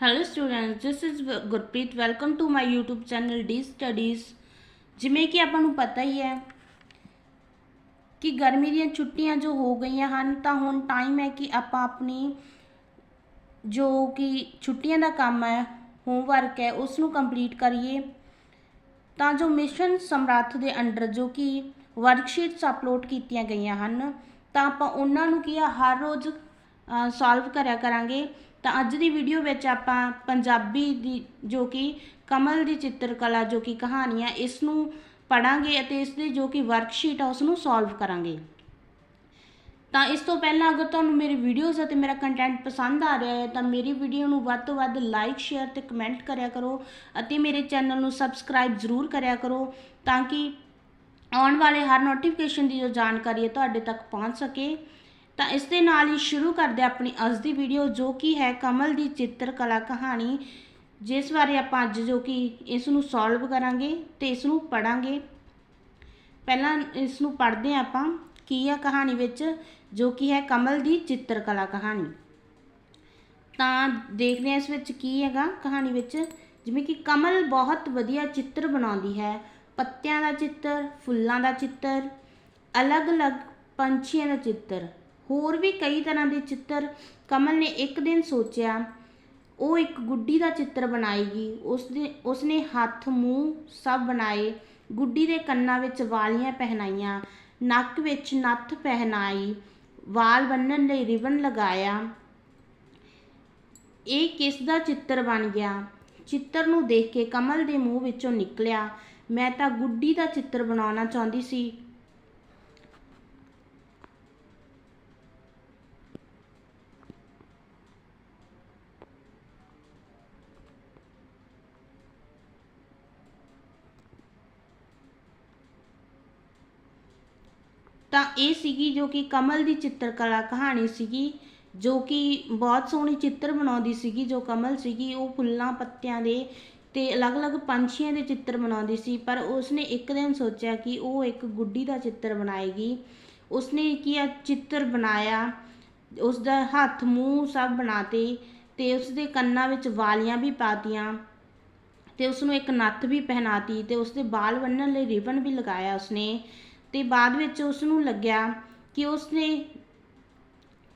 Hello students this is Gurpreet welcome to my YouTube channel D studies ਜਿਵੇਂ ਕਿ ਆਪਾਂ ਨੂੰ ਪਤਾ ਹੀ ਹੈ ਕਿ ਗਰਮੀ ਦੀਆਂ ਛੁੱਟੀਆਂ ਜੋ ਹੋ ਗਈਆਂ ਹਨ, ਤਾਂ ਹੁਣ ਟਾਈਮ ਹੈ ਕਿ ਆਪਾਂ ਆਪਣੀ ਜੋ ਕਿ ਛੁੱਟੀਆਂ ਦਾ ਕੰਮ ਹੈ ਹੋਮਵਰਕ ਹੈ ਉਸ ਨੂੰ ਕੰਪਲੀਟ ਕਰੀਏ। ਤਾਂ ਜੋ ਮਿਸ਼ਨ ਸਮਰੱਥ ਦੇ ਅੰਡਰ ਜੋ ਕਿ ਵਰਕਸ਼ੀਟਸ ਅਪਲੋਡ ਕੀਤੀਆਂ ਗਈਆਂ ਹਨ, ਤਾਂ ਆਪਾਂ ਉਹਨਾਂ ਨੂੰ ਕੀ ਆ, ਹਰ ਰੋਜ਼ ਸੋਲਵ ਕਰਿਆ ਕਰਾਂਗੇ। ਤਾਂ ਅੱਜ ਦੀ ਵੀਡੀਓ ਵਿੱਚ ਆਪਾਂ ਪੰਜਾਬੀ ਦੀ ਜੋ ਕਿ ਕਮਲ ਦੀ ਚਿੱਤਰਕਲਾ ਜੋ ਕਿ ਕਹਾਣੀ ਆ ਇਸ ਨੂੰ ਪੜਾਂਗੇ ਅਤੇ ਇਸ ਦੀ ਜੋ ਕਿ ਵਰਕਸ਼ੀਟ ਆ ਉਸ ਨੂੰ ਸੋਲਵ ਕਰਾਂਗੇ। ਤਾਂ ਇਸ ਤੋਂ ਪਹਿਲਾਂ ਅਗਰ ਤੁਹਾਨੂੰ ਮੇਰੀ ਵੀਡੀਓਜ਼ ਅਤੇ ਮੇਰਾ ਕੰਟੈਂਟ ਪਸੰਦ ਆ ਰਿਹਾ ਹੈ, ਤਾਂ ਮੇਰੀ ਵੀਡੀਓ ਨੂੰ ਵੱਧ ਤੋਂ ਵੱਧ ਲਾਈਕ ਸ਼ੇਅਰ ਤੇ ਕਮੈਂਟ ਕਰਿਆ ਕਰੋ ਅਤੇ ਮੇਰੇ ਚੈਨਲ ਨੂੰ ਸਬਸਕ੍ਰਾਈਬ ਜ਼ਰੂਰ ਕਰਿਆ ਕਰੋ ਤਾਂ ਕਿ ਆਉਣ ਵਾਲੇ ਹਰ ਨੋਟੀਫਿਕੇਸ਼ਨ ਦੀ ਜੋ ਜਾਣਕਾਰੀ ਹੈ, ਤੁਹਾਡੇ ਤੱਕ ਪਹੁੰਚ ਸਕੇ। ਤਾਂ ਇਸ ਦੇ ਨਾਲ ਹੀ ਸ਼ੁਰੂ ਕਰਦੇ ਆਪਣੀ ਅੱਜ ਦੀ ਵੀਡੀਓ ਜੋ ਕਿ ਹੈ ਕਮਲ ਦੀ ਚਿੱਤਰਕਲਾ ਕਹਾਣੀ, ਜਿਸ ਬਾਰੇ ਆਪਾਂ ਅੱਜ ਜੋ ਕਿ ਇਸ ਨੂੰ ਸੋਲਵ ਕਰਾਂਗੇ ਤੇ ਇਸ ਨੂੰ ਪੜਾਂਗੇ ਪਹਿਲਾਂ ਇਸ ਨੂੰ ਪੜ੍ਹਦੇ ਹਾਂ ਆਪਾਂ, ਕੀ ਆ ਕਹਾਣੀ ਵਿੱਚ, ਜੋ ਕਿ ਹੈ ਕਮਲ ਦੀ ਚਿੱਤਰਕਲਾ ਕਹਾਣੀ। ਤਾਂ ਦੇਖਦੇ ਹਾਂ ਇਸ ਵਿੱਚ ਕੀ ਹੈਗਾ ਕਹਾਣੀ ਵਿੱਚ, ਜਿਵੇਂ ਕਿ ਕਮਲ ਬਹੁਤ ਵਧੀਆ ਚਿੱਤਰ ਬਣਾਉਂਦੀ ਹੈ। ਪੱਤਿਆਂ ਦਾ ਚਿੱਤਰ, ਫੁੱਲਾਂ ਦਾ ਚਿੱਤਰ, ਅਲੱਗ-ਅਲੱਗ ਪੰਛੀਆਂ ਦਾ ਚਿੱਤਰ। ਹੋਰ ਵੀ ਕਈ ਤਰ੍ਹਾਂ ਦੇ ਚਿੱਤਰ ਕਮਲ ਨੇ ਇੱਕ ਦਿਨ ਸੋਚਿਆ, ਉਹ ਇੱਕ ਗੁੱਡੀ ਦਾ ਚਿੱਤਰ ਬਣਾਏਗੀ। ਉਸ ਉਸਨੇ ਹੱਥ, ਮੂੰਹ ਸਭ ਬਣਾਏ। ਗੁੱਡੀ ਦੇ ਕੰਨਾਂ ਵਿੱਚ ਵਾਲੀਆਂ ਪਹਿਨਾਈਆਂ, ਨੱਕ ਵਿੱਚ ਨੱਥ ਪਹਿਨਾਈ, ਵਾਲ ਬੰਨਣ ਲਈ ਰਿਬਨ ਲਗਾਇਆ। ਇਹ ਕਿਸ ਦਾ ਚਿੱਤਰ ਬਣ ਗਿਆ? ਚਿੱਤਰ ਨੂੰ ਦੇਖ ਕੇ ਕਮਲ ਦੇ ਮੂੰਹ ਵਿੱਚੋਂ ਨਿਕਲਿਆ, ਮੈਂ ਤਾਂ ਗੁੱਡੀ ਦਾ ਚਿੱਤਰ ਬਣਾਉਣਾ ਚਾਹੁੰਦੀ ਸੀ। ਤਾਂ ਇਹ ਸੀਗੀ ਜੋ ਕਿ ਕਮਲ ਦੀ ਚਿੱਤਰਕਲਾ ਕਹਾਣੀ ਸੀਗੀ, ਜੋ ਕਿ ਬਹੁਤ ਸੋਹਣੀ ਚਿੱਤਰ ਬਣਾਉਂਦੀ ਸੀਗੀ, ਜੋ ਕਮਲ ਸੀਗੀ, ਉਹ ਫੁੱਲਾਂ ਪੱਤਿਆਂ ਦੇ ਤੇ ਅਲੱਗ-ਅਲੱਗ ਪੰਛੀਆਂ ਦੇ ਚਿੱਤਰ ਬਣਾਉਂਦੀ ਸੀ, ਪਰ ਉਸਨੇ ਇੱਕ ਦਿਨ ਸੋਚਿਆ ਕਿ ਉਹ ਇੱਕ ਗੁੱਡੀ ਦਾ ਚਿੱਤਰ ਬਣਾਏਗੀ। ਉਸਨੇ ਕੀ ਆ, ਚਿੱਤਰ ਬਣਾਇਆ ਉਸ ਦਾ ਹੱਥ, ਮੂੰਹ ਸਭ ਬਣਾਤੇ ਤੇ ਉਸ ਦੇ ਕੰਨਾਂ ਵਿੱਚ ਵਾਲੀਆਂ ਵੀ ਪਾਤੀਆਂ ਤੇ ਉਸ ਨੂੰ ਇੱਕ ਨੱਥ ਵੀ ਪਹਿਨਾਤੀ ਤੇ ਉਸ ਦੇ ਵਾਲ ਬੰਨਣ ਲਈ ਰਿਬਨ ਵੀ ਲਗਾਇਆ ਉਸਨੇ। ਤੇ ਬਾਅਦ ਵਿੱਚ ਉਸ ਨੂੰ ਲੱਗਿਆ ਕਿ ਉਸਨੇ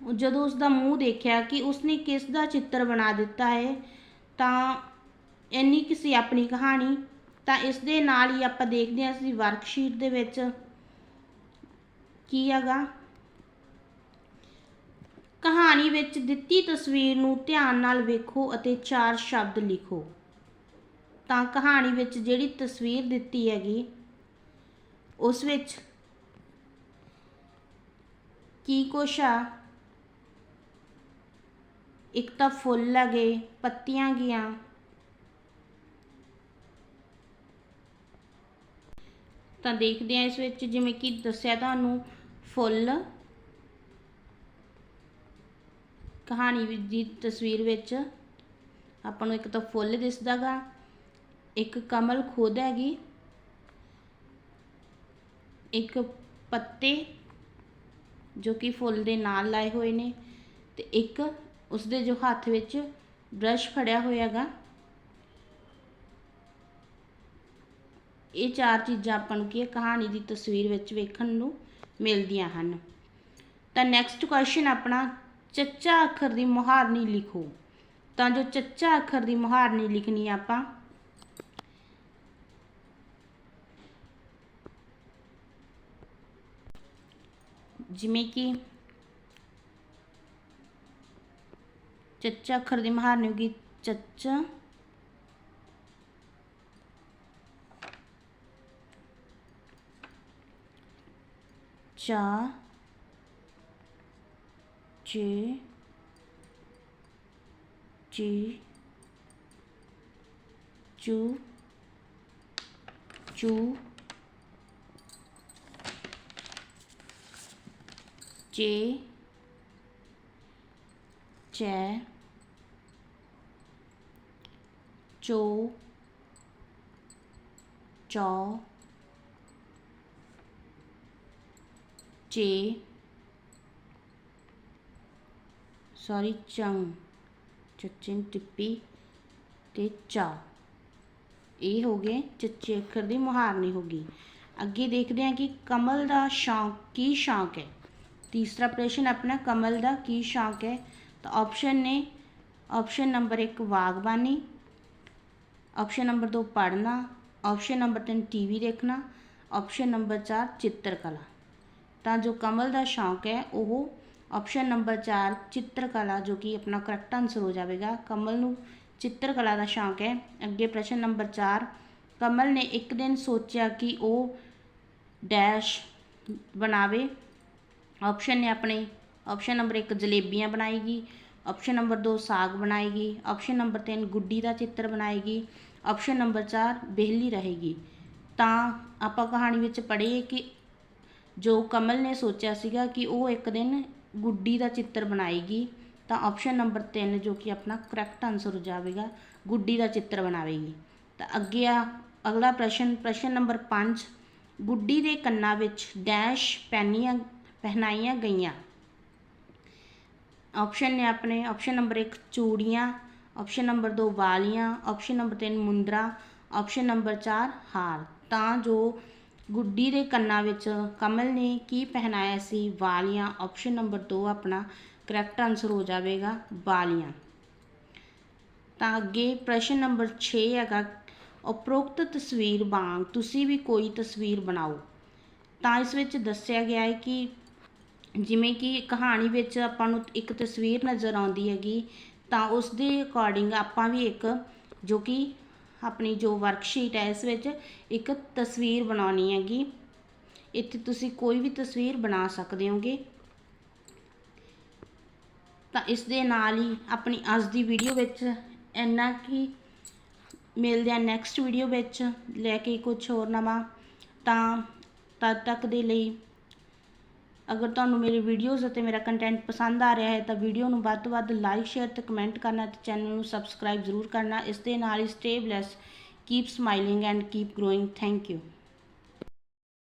ਜਦੋਂ ਉਸ ਦਾ ਮੂੰਹ ਦੇਖਿਆ ਕਿ ਉਸਨੇ ਕਿਸ ਦਾ ਚਿੱਤਰ ਬਣਾ ਦਿੱਤਾ ਹੈ, ਤਾਂ ਇੰਨੀ ਕਿਸੇ ਆਪਣੀ ਕਹਾਣੀ, ਤਾਂ ਇਸ ਦੇ ਨਾਲ ਹੀ ਆਪਾਂ ਦੇਖਦੇ ਹਾਂ ਅਸੀਂ ਵਰਕਸ਼ੀਟ ਦੇ ਵਿੱਚ ਕੀ ਹੈਗਾ। ਕਹਾਣੀ ਵਿੱਚ ਦਿੱਤੀ ਤਸਵੀਰ ਨੂੰ ਧਿਆਨ ਨਾਲ ਵੇਖੋ ਅਤੇ ਚਾਰ ਸ਼ਬਦ ਲਿਖੋ। ਤਾਂ ਕਹਾਣੀ ਵਿੱਚ ਜਿਹੜੀ ਤਸਵੀਰ ਦਿੱਤੀ ਹੈਗੀ, ਉਸ ਵਿੱਚ ਕੀ ਕੁਛ ਆ? ਇੱਕ ਤਾਂ ਫੁੱਲ ਲਗੇ ਪੱਤੀਆਂ ਗੀਆਂ ਤਾਂ ਦੇਖਦੇ ਆ ਇਸ ਵਿੱਚ ਜਿਵੇਂ ਕਿ ਦੱਸਿਆ ਤੁਹਾਨੂੰ ਫੁੱਲ। ਕਹਾਣੀ ਦੀ ਤਸਵੀਰ ਵਿੱਚ ਆਪਾਂ ਨੂੰ ਇੱਕ ਤਾਂ ਫੁੱਲ ਦਿਸਦਾਗਾ, ਇੱਕ ਕਮਲ ਖੁਦ ਹੈਗੀ, ਇੱਕ ਪੱਤੇ ਜੋ ਕਿ ਫੁੱਲ ਦੇ ਨਾਲ ਲਾਏ ਹੋਏ ਨੇ ਤੇ ਇੱਕ ਉਸਦੇ ਜੋ ਹੱਥ ਵਿੱਚ ਬ੍ਰਸ਼ ਫੜਿਆ ਹੋਇਆਗਾ। ਇਹ ਚਾਰ ਚੀਜ਼ਾਂ ਆਪਾਂ ਨੂੰ ਕੀ ਕਹਾਣੀ ਦੀ ਤਸਵੀਰ ਵਿੱਚ ਵੇਖਣ ਨੂੰ ਮਿਲਦੀਆਂ ਹਨ। ਤਾਂ ਨੈਕਸਟ ਕੁਐਸਚਨ ਆਪਣਾ, ਚੱਚਾ ਅੱਖਰ ਦੀ ਮੁਹਾਰਨੀ ਲਿਖੋ। ਤਾਂ ਜੋ ਚੱਚਾ ਅੱਖਰ ਦੀ ਮੁਹਾਰਨੀ ਲਿਖਣੀ ਆਪਾਂ ਜਿਵੇਂ ਕਿ ਚੱਚਾ ਅੱਖਰ ਦੀ ਮੁਹਾਰਨੀ ਹੋਗੀ ਚੱਚਾ। ਚਾ। ਜੇ ਜੀ ਚੂ। ਚੂ। ਜੇ ਚੈ ਚੋ ਚੌ ਚੇ ਸੌਰੀ ਚੰ ਚਚਿਨ ਟਿੱਪੀ ਤੇ ਚਾ ਇਹ ਹੋ ਗਏ ਚੱਚੇ ਅੱਖਰ ਦੀ ਮੁਹਾਰਨੀ ਹੋ ਗਈ ਅੱਗੇ ਦੇਖਦੇ ਹਾਂ ਕਿ ਕਮਲ ਦਾ ਸ਼ੌਂਕ ਕੀ ਸ਼ੌਂਕ ਹੈ ਤੀਸਰਾ ਪ੍ਰਸ਼ਨ ਆਪਣਾ, ਕਮਲ ਦਾ ਕੀ ਸ਼ੌਂਕ ਹੈ? ਤਾਂ ਆਪਸ਼ਨ ਨੇ ਆਪਸ਼ਨ ਨੰਬਰ 1 ਬਾਗਬਾਨੀ ਆਪਸ਼ਨ ਨੰਬਰ 2 ਪੜ੍ਹਨਾ ਆਪਸ਼ਨ ਨੰਬਰ 3 ਟੀਵੀ ਦੇਖਣਾ ਆਪਸ਼ਨ ਨੰਬਰ 4 ਚਿੱਤਰਕਲਾ। ਤਾਂ ਜੋ ਕਮਲ ਦਾ ਸ਼ੌਂਕ ਹੈ, ਉਹ ਆਪਸ਼ਨ ਨੰਬਰ 4 ਚਿੱਤਰਕਲਾ ਜੋ ਕਿ ਆਪਣਾ ਕਰੈਕਟ ਆਨਸਰ ਹੋ ਜਾਵੇਗਾ, ਕਮਲ ਨੂੰ ਚਿੱਤਰਕਲਾ ਦਾ ਸ਼ੌਂਕ ਹੈ। ਅੱਗੇ ਪ੍ਰਸ਼ਨ ਨੰਬਰ 4 ਕਮਲ ਨੇ ਇੱਕ ਦਿਨ ਸੋਚਿਆ ਕਿ ਉਹ ਡੈਸ਼ ਬਣਾਵੇ। ਆਪਸ਼ਨ ਨੇ ਆਪਣੇ। ਆਪਸ਼ਨ ਨੰਬਰ 1 ਜਲੇਬੀਆਂ ਬਣਾਏਗੀ। ਆਪਸ਼ਨ ਨੰਬਰ 2 ਸਾਗ ਬਣਾਏਗੀ। ਆਪਸ਼ਨ ਨੰਬਰ 3 ਗੁੱਡੀ ਦਾ ਚਿੱਤਰ ਬਣਾਏਗੀ। ਆਪਸ਼ਨ ਨੰਬਰ 4 ਬੇਹਲੀ ਰਹੇਗੀ। ਤਾਂ ਆਪਾਂ ਕਹਾਣੀ ਵਿੱਚ ਪੜ੍ਹੇ ਕਿ ਜੋ ਕਮਲ ਨੇ ਸੋਚਿਆ ਸੀਗਾ ਕਿ ਉਹ ਇੱਕ ਦਿਨ ਗੁੱਡੀ ਦਾ ਚਿੱਤਰ ਬਣਾਏਗੀ, ਤਾਂ ਆਪਸ਼ਨ ਨੰਬਰ 3 ਜੋ ਕਿ ਆਪਣਾ ਕਰੈਕਟ ਆਨਸਰ ਹੋ ਜਾਵੇਗਾ, ਗੁੱਡੀ ਦਾ ਚਿੱਤਰ ਬਣਾਵੇਗੀ। ਤਾਂ ਅੱਗੇ ਆ, ਅਗਲਾ ਪ੍ਰਸ਼ਨ ਪ੍ਰਸ਼ਨ ਨੰਬਰ 5 ਗੁੱਡੀ ਦੇ ਕੰਨਾਂ ਵਿੱਚ ਡੈਸ਼ ਪੈਨੀਆਂ ਪਹਿਨਾਈਆਂ ਗਈਆਂ। ਆਪਸ਼ਨ ਨੇ ਆਪਣੇ ਆਪਸ਼ਨ ਨੰਬਰ 1 ਚੂੜੀਆਂ ਆਪਸ਼ਨ ਨੰਬਰ 2 ਵਾਲੀਆਂ ਆਪਸ਼ਨ ਨੰਬਰ 3 ਮੁੰਦਰਾ ਆਪਸ਼ਨ ਨੰਬਰ 4 ਹਾਰ। ਤਾਂ ਜੋ ਗੁੱਡੀ ਦੇ ਕੰਨਾਂ ਵਿੱਚ ਕਮਲ ਨੇ ਕੀ ਪਹਿਨਾਇਆ ਸੀ, ਵਾਲੀਆਂ ਆਪਸ਼ਨ ਨੰਬਰ 2 ਆਪਣਾ ਕਰੈਕਟ ਆਨਸਰ ਹੋ ਜਾਵੇਗਾ, ਵਾਲੀਆਂ। ਤਾਂ ਅੱਗੇ ਪ੍ਰਸ਼ਨ ਨੰਬਰ 6 ਹੈਗਾ, ਉਪਰੋਕਤ ਤਸਵੀਰ ਵਾਂਗ ਤੁਸੀਂ ਵੀ ਕੋਈ ਤਸਵੀਰ ਬਣਾਓ। ਤਾਂ ਇਸ ਵਿੱਚ ਦੱਸਿਆ ਗਿਆ ਹੈ ਕਿ ਜਿਵੇਂ ਕਿ ਕਹਾਣੀ ਵਿੱਚ ਆਪਾਂ ਨੂੰ ਇੱਕ ਤਸਵੀਰ ਨਜ਼ਰ ਆਉਂਦੀ ਹੈਗੀ, ਤਾਂ ਉਸ ਦੇ ਅਕੋਰਡਿੰਗ ਆਪਾਂ ਵੀ ਇੱਕ, ਜੋ ਕਿ ਆਪਣੀ ਜੋ ਵਰਕਸ਼ੀਟ ਹੈ, ਇਸ ਵਿੱਚ ਇੱਕ ਤਸਵੀਰ ਬਣਾਉਣੀ ਹੈਗੀ। ਇੱਥੇ ਤੁਸੀਂ ਕੋਈ ਵੀ ਤਸਵੀਰ ਬਣਾ ਸਕਦੇ ਹੋਗੇ। ਤਾਂ ਇਸ ਦੇ ਨਾਲ ਹੀ ਆਪਣੀ ਅੱਜ ਦੀ ਵੀਡੀਓ ਵਿੱਚ ਇੰਨਾ ਕੀ ਮਿਲਦੇ ਆ ਨੈਕਸਟ ਵੀਡੀਓ ਵਿੱਚ, ਲੈ ਕੇ ਕੁਝ ਹੋਰ ਨਵਾਂ, ਤਾਂ ਤਦ ਤੱਕ ਦੇ ਲਈ ਅਗਰ ਤੁਹਾਨੂੰ ਮੇਰੇ ਵੀਡੀਓਜ਼ ਅਤੇ ਮੇਰਾ ਕੰਟੈਂਟ ਪਸੰਦ ਆ ਰਿਹਾ ਹੈ ਤਾਂ ਵੀਡੀਓ ਨੂੰ ਵੱਧ ਤੋਂ ਵੱਧ ਲਾਈਕ ਸ਼ੇਅਰ ਤੇ ਕਮੈਂਟ ਕਰਨਾ ਤੇ ਚੈਨਲ ਨੂੰ ਸਬਸਕ੍ਰਾਈਬ ਜ਼ਰੂਰ ਕਰਨਾ। ਇਸ ਦੇ ਨਾਲ ਹੀ stay blessed keep smiling and keep growing thank you